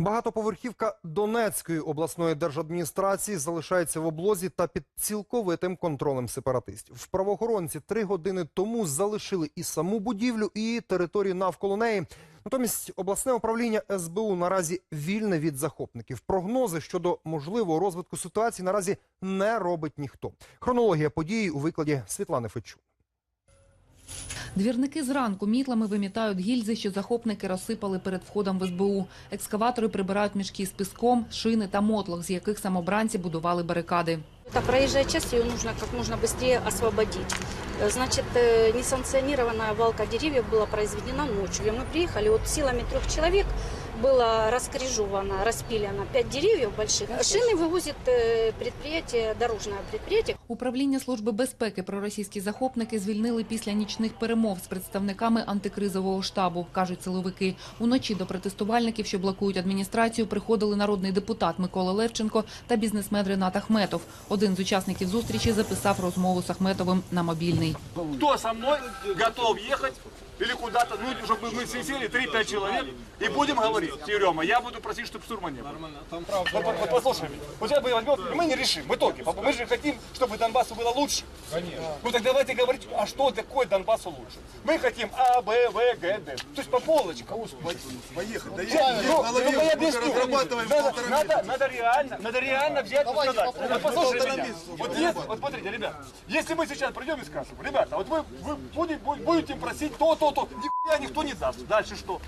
Багатоповерхівка Донецької обласної держадміністрації залишається в облозі та під цілковитим контролем сепаратистів. Правоохоронці три години тому залишили і саму будівлю, і територію навколо неї. Натомість обласне управління СБУ наразі вільне від захопників. Прогнози щодо можливого розвитку ситуації наразі не робить ніхто. Хронологія події у викладі Світлани Фечу. Двірники зранку мітлами вимітають гільзи, що захопники розсипали перед входом в СБУ. Екскаватори прибирають мішки з піском, шини та мотлох, з яких самобранці будували барикади. Это проезжая часть, ее нужно как можно быстрее освободить. Э, Значит, э, несанкционированная валка деревьев была произведена ночью. И мы приехали, вот силами трех человек было раскрежовано, распилено пять деревьев больших. Шины вывозит э, предприятие, дорожное предприятие. Управління Служби безпеки проросійські захопники звільнили після нічних перемов з представниками антикризового штабу, кажуть силовики. Уночі до протестувальників, що блокують адміністрацію, приходили народний депутат Микола Левченко та бізнесмен Ренат Ахметов. Один з учасників зустрічі записав розмову з Ахметовим на мобільний. Кто со мной готов ехать Или куда-то, ну, чтобы мы сели 3-5 человек и будем говорить, Серема, я буду просить, чтобы штурма не было. Вот, вот, вот послушай меня. Вот сейчас мы возьмем, мы не решим в итоге. Мы же хотим, чтобы Донбассу было лучше. Конечно. Ну так давайте говорить, а что такое Донбассу лучше? Мы хотим А, Б, В, Г, Д. То есть по полочкам. Поехали. Да Я, я, ну, ну, я объясню. Надо, надо, надо реально, надо реально взять и сказать. Вот послушай меня. Вот, если, вот смотрите, ребят, если мы сейчас придем и скажем, ребята, вот вы, вы будете, будете просить то, то, то, нихуя никто не даст. Дальше что?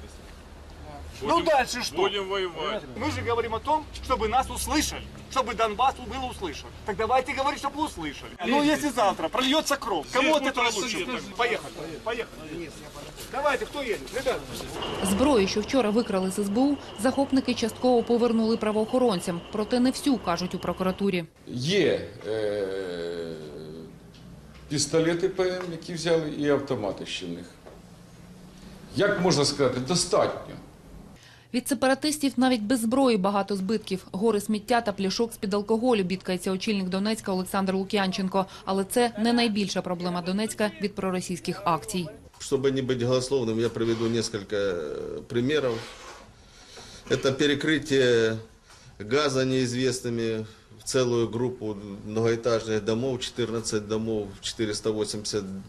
ну дальше что? Будем воевать. Мы же говорим о том, чтобы нас услышали, чтобы Донбасс был услышан. Так давайте говорить, чтобы услышали. Ну если завтра прольется кровь, кому от будет этого Россия лучше? тогда. Поехали, поехали. Давайте, кто едет? Ребята. Зброю, що вчора викрали з СБУ, захопники частково повернули правоохоронцям. Проте не всю, кажуть у прокуратурі. Є е, пістолети ПМ, які взяли, і автомати ще в них. Як можна сказати, достатньо. Від сепаратистів навіть без зброї багато збитків. Гори сміття та пляшок з-під алкоголю бідкається очільник Донецька Олександр Лук'янченко. Але це не найбільша проблема Донецька від проросійських акцій. Чтобы не быть голословным, я приведу несколько э, примеров. Это перекрытие газа неизвестными в целую группу многоэтажных домов, 14 домов, 480, э, да-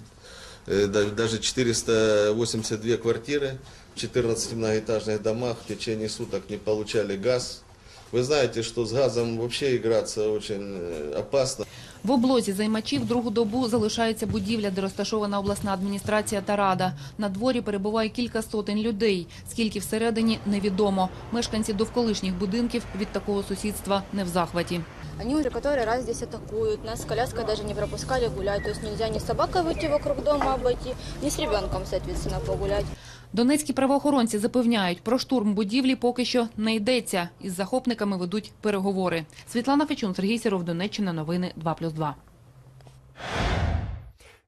даже 482 квартиры в 14 многоэтажных домах в течение суток не получали газ. Вы знаете, что с газом вообще играться очень э, опасно. В облозі займачів другу добу залишається будівля, де розташована обласна адміністрація та рада. На дворі перебуває кілька сотень людей. Скільки всередині – невідомо. Мешканці довколишніх будинків від такого сусідства не в захваті. Они уже который раз здесь атакуют. Нас с коляской даже не пропускали гулять. То есть нельзя ни с собакой выйти вокруг дома обойти, ни с ребенком, соответственно, погулять. Донецькі правоохоронці запевняють, про штурм будівлі поки що не йдеться. Із захопниками ведуть переговори. Світлана Фечун, Сергій Сіров, Донеччина, новини 2+,2.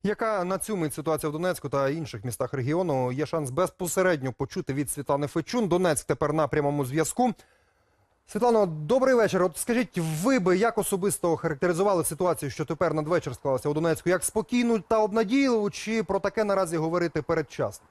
Яка на цю мить ситуація в Донецьку та інших містах регіону? Є шанс безпосередньо почути від Світлани Фечун. Донецьк тепер на прямому зв'язку. Світлано, добрий вечір. От скажіть, ви би як особисто характеризували ситуацію, що тепер надвечір склалася у Донецьку, як спокійну та обнадійливу, чи про таке наразі говорити передчасно?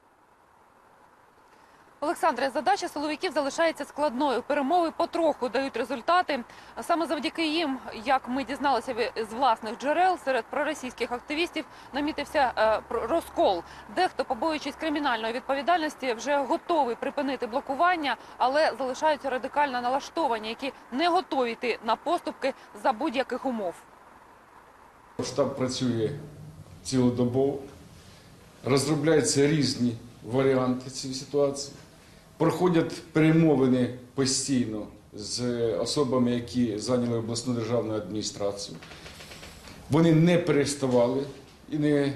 Олександре, задача силовиків залишається складною. Перемови потроху дають результати. Саме завдяки їм, як ми дізналися з власних джерел, серед проросійських активістів намітився е, розкол. Дехто, побоюючись кримінальної відповідальності, вже готовий припинити блокування, але залишаються радикально налаштовані, які не готові йти на поступки за будь-яких умов. Штаб працює цілодобово, розробляються різні варіанти цієї ситуації. Проходять перемовини постійно з особами, які зайняли обласну державну адміністрацію. Вони не переставали і не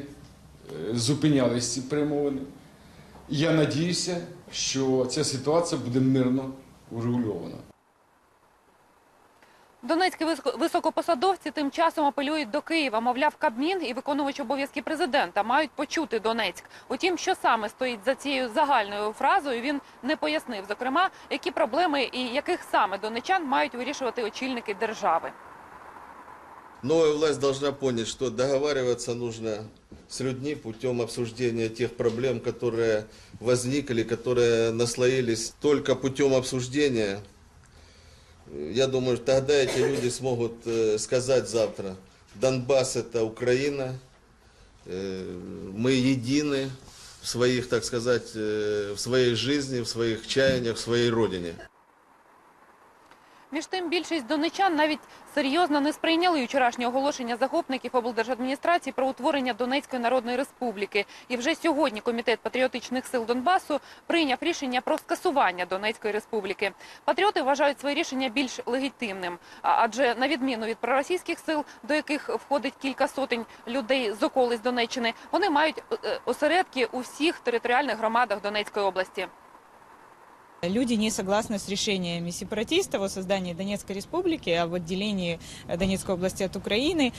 зупинялися ці перемовини. Я надіюся, що ця ситуація буде мирно урегульована. Донецькі високо- високопосадовці тим часом апелюють до Києва. Мовляв, Кабмін і виконувач обов'язки президента мають почути Донецьк. Утім, що саме стоїть за цією загальною фразою, він не пояснив. Зокрема, які проблеми і яких саме донечан мають вирішувати очільники держави. Новая власть должна понять, что договариваться нужно с людьми путем обсуждения тех проблем, которые возникли, которые наслоились. Только путем обсуждения Я думаю, тогда эти люди смогут э, сказать завтра, Донбасс это Украина, э, мы едины в своих, так сказать, э, в своей жизни, в своих чаяниях, в своей родине. Між тим, більшість донечан навіть серйозно не сприйняли вчорашнє оголошення захопників облдержадміністрації про утворення Донецької Народної Республіки. І вже сьогодні Комітет патріотичних сил Донбасу прийняв рішення про скасування Донецької Республіки. Патріоти вважають своє рішення більш легітимним, адже на відміну від проросійських сил, до яких входить кілька сотень людей з околиць Донеччини, вони мають е, осередки у всіх територіальних громадах Донецької області. Люди не согласны с решениями сепаратистов о создании Донецкой республики, об отделении э, Донецкой области от Украины.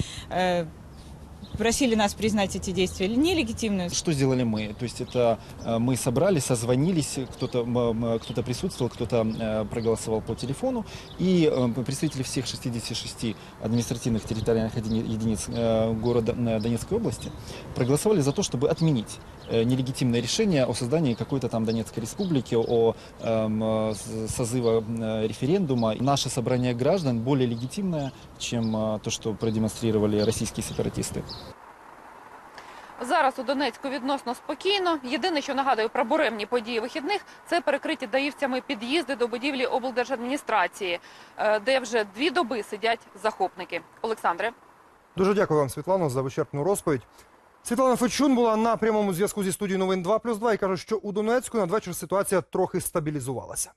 Просили нас признать эти действия нелегитимными. Что сделали мы? То есть это э, мы собрались, созвонились, кто-то кто-то присутствовал, кто-то э, проголосовал по телефону, и э, представители всех 66 административных территориальных едини- единиц города Донецкой области проголосовали за то, чтобы отменить нелегитимное решение о создании какой-то там Донецкой республики, о эм, созыва референдума. Наше собрание граждан более легитимное, чем то, что продемонстрировали российские сепаратисты. Зараз у Донецьку відносно спокійно. Єдине, що нагадую про буремні події вихідних, це перекриті даївцями під'їзди до будівлі облдержадміністрації, е, де вже дві доби сидять захопники. Олександре. Дуже дякую вам, Світлано, за вичерпну розповідь. Світлана Фечун була на прямому зв'язку зі студією новин 2 плюс 2 і каже, що у Донецьку надвечір ситуація трохи стабілізувалася.